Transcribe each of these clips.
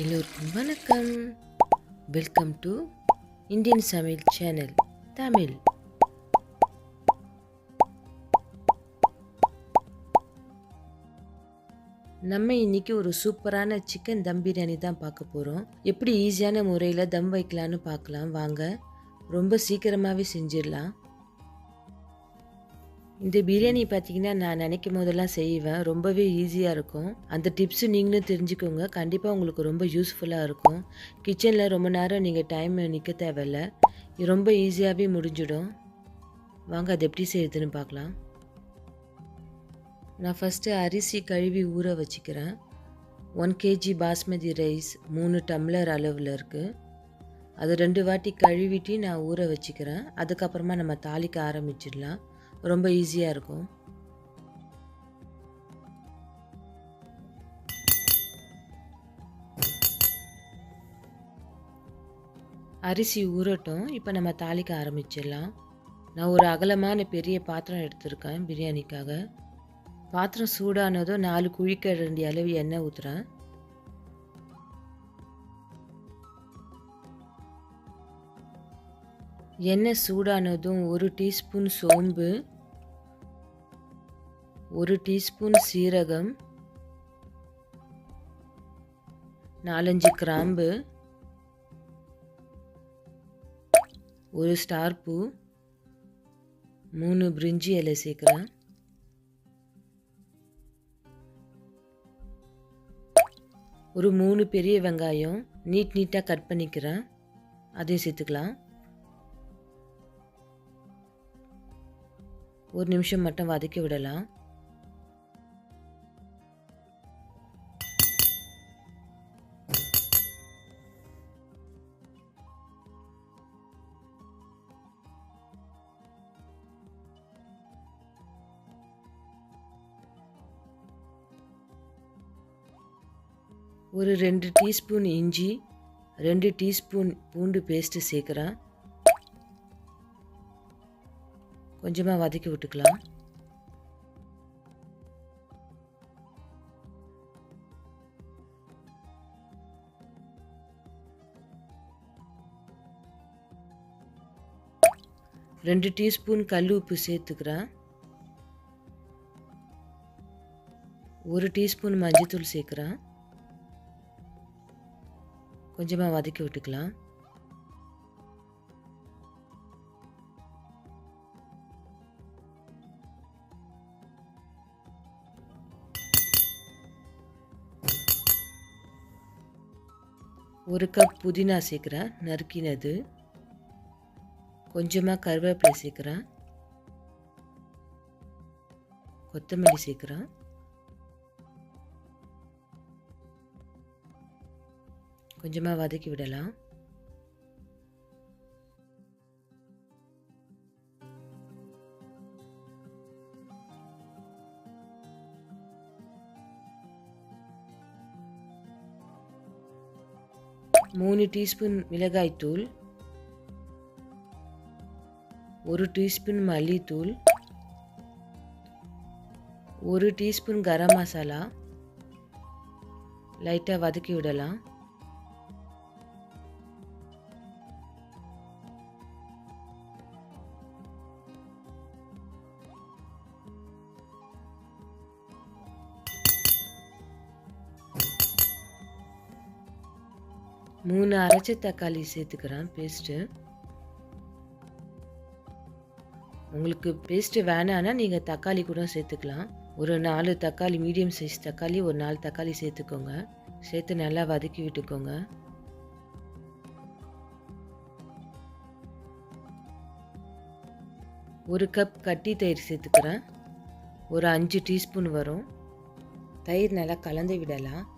எல்லோருக்கும் வணக்கம். Welcome to Indian சமையல் சேனல் தமிழ் நம்ம இன்னைக்கு ஒரு சூப்பரான சிக்கன் தம் பிரியாணி தான் பார்க்க போகிறோம் எப்படி ஈஸியான முறையில் தம் வைக்கலான்னு பார்க்கலாம். வாங்க ரொம்ப சீக்கிரமாகவே செஞ்சிடலாம். இந்த பிரியாணி பார்த்தீங்கன்னா நான் நினைக்கும் போதெல்லாம் செய்வேன். ரொம்பவே ஈஸியாக இருக்கும். அந்த டிப்ஸு நீங்களும் தெரிஞ்சுக்கோங்க. கண்டிப்பாக உங்களுக்கு ரொம்ப யூஸ்ஃபுல்லாக இருக்கும். கிச்சனில் ரொம்ப நேரம் நீங்கள் டைம் நிற்க தேவையில்ல. ரொம்ப ஈஸியாகவே முடிஞ்சிடும். வாங்க அது எப்படி செய்யுதுன்னு பார்க்கலாம். நான் ஃபஸ்ட்டு அரிசி கழுவி ஊற வச்சுக்கிறேன். ஒன் கேஜி பாஸ்மதி ரைஸ் மூணு டம்ளர் அளவில் இருக்குது அது ரெண்டு வாட்டி கழுவிட்டு நான் ஊற வச்சுக்கிறேன். அதுக்கப்புறமா நம்ம தாளிக்க ஆரம்பிச்சிடலாம். ரொம்ப ஈஸியாக இருக்கும். அரிசி ஊறட்டும். இப்போ நம்ம தாளிக்க ஆரம்பிச்சிடலாம். நான் ஒரு அகலமான பெரிய பாத்திரம் எடுத்திருக்கேன் பிரியாணிக்காக. பாத்திரம் சூடானதும் நாலு குழிக்க ரெண்டு அளவு எண்ணெய் ஊற்றுறேன் எண்ணெய் சூடானதும் ஒரு டீஸ்பூன் சோம்பு. ஒரு டீஸ்பூன் சீரகம் நாலஞ்சு கிராம்பு ஒரு ஸ்டார் பூ மூணு பிரிஞ்சி இலை சேர்க்குறேன். ஒரு மூணு பெரிய வெங்காயம் நீட் நீட்டாக கட் பண்ணிக்கிறேன். அதையும் சேர்த்துக்கலாம். ஒரு நிமிஷம் மட்டும் வதக்கி விடலாம். ஒரு ரெண்டு டீஸ்பூன் இஞ்சி ரெண்டு டீஸ்பூன் பூண்டு பேஸ்ட்டு சேர்க்குறேன். கொஞ்சமாக வதக்கி விட்டுக்கலாம். ரெண்டு டீஸ்பூன் கல் உப்பு சேர்த்துக்கிறேன். ஒரு டீஸ்பூன் மஞ்சத்தூள் சேர்க்குறேன். கொஞ்சமாக வதக்கி விட்டுக்கலாம். ஒரு கப் புதினா சேர்க்குறேன். நறுக்கினது. கொஞ்சமாக கருவேப்பிலை சேர்க்குறேன். கொத்தமல்லி சேர்க்குறேன். கொஞ்சமாக வதக்கி விடலாம். மூணு டீஸ்பூன் மிளகாய்த்தூள் ஒரு டீஸ்பூன் மல்லித்தூள் ஒரு டீஸ்பூன் கரம் மசாலா. லைட்டாக வதக்கி விடலாம். மூணு அரைச்ச தக்காளி சேர்த்துக்கிறேன் பேஸ்ட்டு உங்களுக்கு பேஸ்ட்டு வேணான்னா நீங்கள் தக்காளி கூட சேர்த்துக்கலாம். ஒரு நாலு தக்காளி மீடியம் சைஸ் தக்காளி ஒரு நாலு தக்காளி சேர்த்துக்கோங்க. சேர்த்து நல்லா வதக்கி விட்டுக்கோங்க. ஒரு கப் கட்டி தயிர் சேர்த்துக்கிறேன். ஒரு அஞ்சு டீஸ்பூன் வரும். தயிர் நல்லா கலந்து விடலாம்.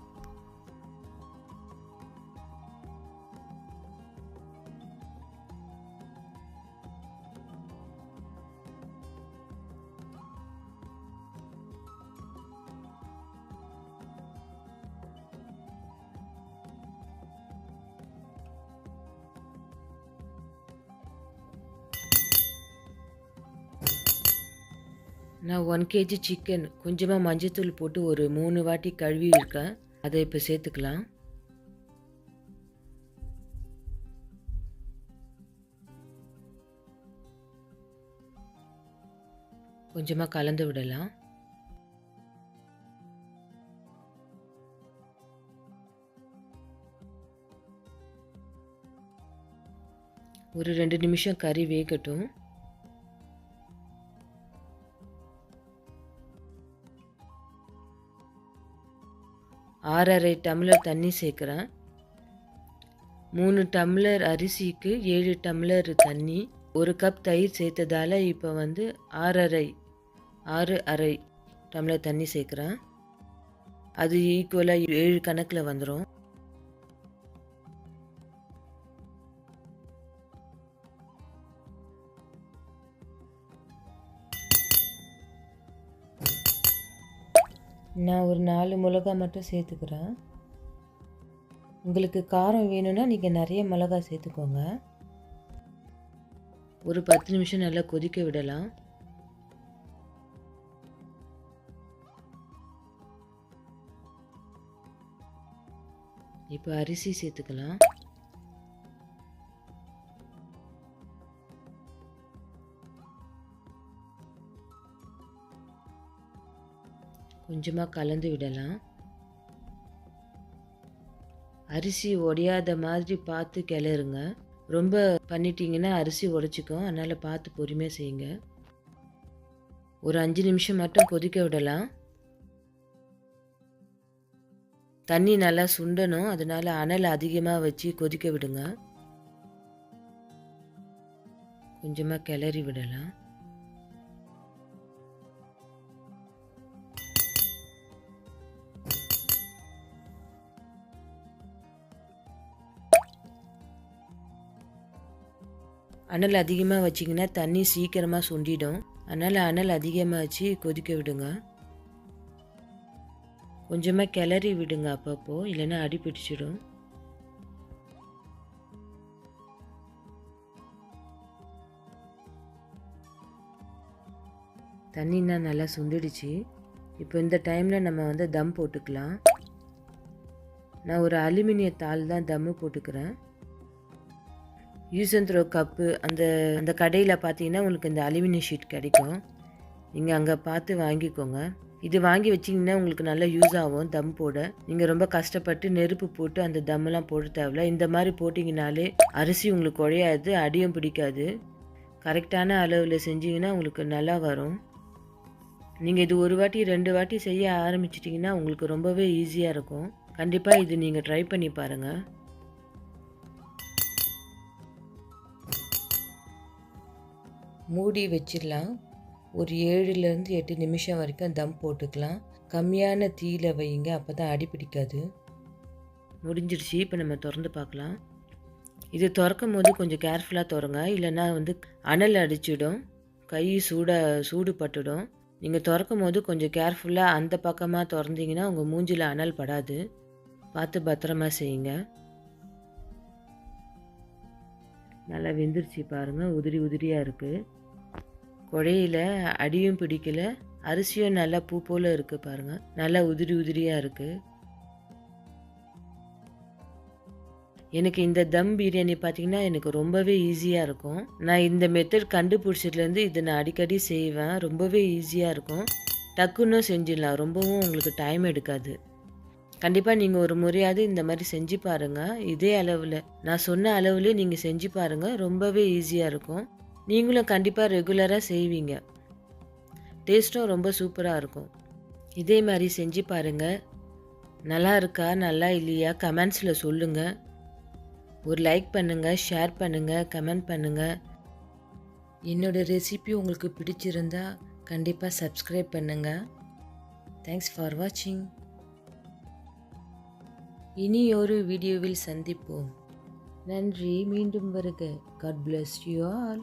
நான் ஒன் கேஜி சிக்கன் கொஞ்சமாக மஞ்சத்தூள் போட்டு ஒரு மூணு வாட்டி கழுவி இருக்கேன். அதை இப்போ சேர்த்துக்கலாம். கொஞ்சமாக கலந்து விடலாம். ஒரு ரெண்டு நிமிஷம் கறி வேகட்டும். ஆறரை டம்ளர் தண்ணி சேர்க்குறேன். மூணு டம்ளர் அரிசிக்கு ஏழு டம்ளர் தண்ணி. ஒரு கப் தயிர் சேர்த்ததால் இப்போ வந்து ஆறரை ஆறு அரை டம்ளர் தண்ணி சேர்க்குறேன். அது ஈக்குவலாக ஏழு கணக்கில் வந்துடும் நான் ஒரு நாலு மிளகா மட்டும் சேர்த்துக்கிறேன். உங்களுக்கு காரம் வேணும்னா நீங்கள் நிறைய மிளகா சேர்த்துக்கோங்க. ஒரு பத்து நிமிஷம் நல்லா கொதிக்க விடலாம். இப்போ அரிசி சேர்த்துக்கலாம். கொஞ்சமாக கலந்து விடலாம். அரிசி உடையாத மாதிரி பார்த்து கிளறுங்க. ரொம்ப பண்ணிட்டீங்கன்னா அரிசி உடச்சிக்கும் அதனால் பார்த்து பொறுமையாக செய்யுங்க. ஒரு அஞ்சு நிமிஷம் மட்டும் கொதிக்க விடலாம். தண்ணி நல்லா சுண்டணும். அதனால் அனல் அதிகமாக வச்சு கொதிக்க விடுங்க. கொஞ்சமாக கிளறி விடலாம். அனல் அதிகமாக வச்சிங்கன்னா தண்ணி சீக்கிரமாக சுண்டிடும். அதனால் அனல் அதிகமாக வச்சு கொதிக்க விடுங்க. கொஞ்சமாக கிளறி விடுங்க அப்பப்போ இல்லைன்னா அடி பிடிச்சிடும். தண்ணின்னா நல்லா சுண்டிடுச்சு. இப்போ இந்த டைமில் நம்ம வந்து தம் போட்டுக்கலாம். நான் ஒரு அலுமினிய தாள் தான் தம்மு போட்டுக்கிறேன். யூஸ் அண்ட் த்ரோ கப்பு அந்த அந்த கடையில் பார்த்தீங்கன்னா உங்களுக்கு இந்த அலுமினியம் ஷீட் கிடைக்கும். நீங்கள் அங்கே பார்த்து வாங்கிக்கோங்க. இது வாங்கி வச்சிங்கன்னா உங்களுக்கு நல்லா யூஸ் ஆகும் தம் போட. நீங்கள் ரொம்ப கஷ்டப்பட்டு நெருப்பு போட்டு அந்த தம்மெல்லாம் போட தேவையில்ல. இந்த மாதிரி போட்டிங்கனாலே அரிசி உங்களுக்கு குழையாது அடியும் பிடிக்காது. கரெக்டான அளவில் செஞ்சிங்கன்னா உங்களுக்கு நல்லா வரும். நீங்கள் இது ஒரு வாட்டி ரெண்டு வாட்டி செய்ய ஆரம்பிச்சிட்டிங்கன்னா உங்களுக்கு ரொம்பவே ஈஸியாக இருக்கும். கண்டிப்பாக இது நீங்கள் ட்ரை பண்ணி பாருங்கள் மூடி வச்சிடலாம். ஒரு ஏழுலேருந்து எட்டு நிமிஷம் வரைக்கும் தம் போட்டுக்கலாம். கம்மியான தீயில் வைங்க அப்போ தான் அடி பிடிக்காது. முடிஞ்சிடுச்சு இப்போ நம்ம திறந்து பார்க்கலாம். இது திறக்கும் போது கொஞ்சம் கேர்ஃபுல்லாக திறங்க இல்லைன்னா வந்து அனல் அடிச்சிடும். கை சூட சூடு பட்டுடும் நீங்கள் திறக்கும் போது கொஞ்சம் கேர்ஃபுல்லாக அந்த பக்கமாக திறந்தீங்கன்னா உங்கள் மூஞ்சில் அனல் படாது. பார்த்து பத்திரமா செய்யுங்க. நல்லா வெந்துருச்சு பாருங்கள் உதிரி உதிரியாக இருக்குது குழையில அடியும் பிடிக்கல அரிசியும் நல்லா பூ போல் இருக்குது பாருங்கள் நல்லா உதிரி உதிரியாக இருக்குது எனக்கு இந்த தம் பிரியாணி பார்த்திங்கன்னா எனக்கு ரொம்பவே ஈஸியாக இருக்கும். நான் இந்த மெத்தட் கண்டுபிடிச்சதுலேருந்து இதை நான் அடிக்கடி செய்வேன். ரொம்பவே ஈஸியாக இருக்கும். டக்குன்னு செஞ்சிடலாம். ரொம்பவும் உங்களுக்கு டைம் எடுக்காது. கண்டிப்பாக நீங்கள் ஒரு முறையாவது இந்த மாதிரி செஞ்சு பாருங்கள் இதே அளவில் நான் சொன்ன அளவுலேயே நீங்கள் செஞ்சு பாருங்கள் ரொம்பவே ஈஸியாக இருக்கும். நீங்களும் கண்டிப்பாக ரெகுலராக செய்வீங்க. டேஸ்ட்டும் ரொம்ப சூப்பராக இருக்கும். இதே மாதிரி செஞ்சு பாருங்கள் நல்லா இருக்கா நல்லா இல்லையா? கமெண்ட்ஸில் சொல்லுங்கள் ஒரு லைக் பண்ணுங்கள் ஷேர் பண்ணுங்கள் கமெண்ட் பண்ணுங்கள் என்னோடய ரெசிபி உங்களுக்கு பிடிச்சிருந்தா கண்டிப்பாக சப்ஸ்கிரைப் பண்ணுங்கள் தேங்க்ஸ் ஃபார் வாட்சிங் இனி ஒரு வீடியோவில் சந்திப்போம். நன்றி. மீண்டும் வருக. God bless you all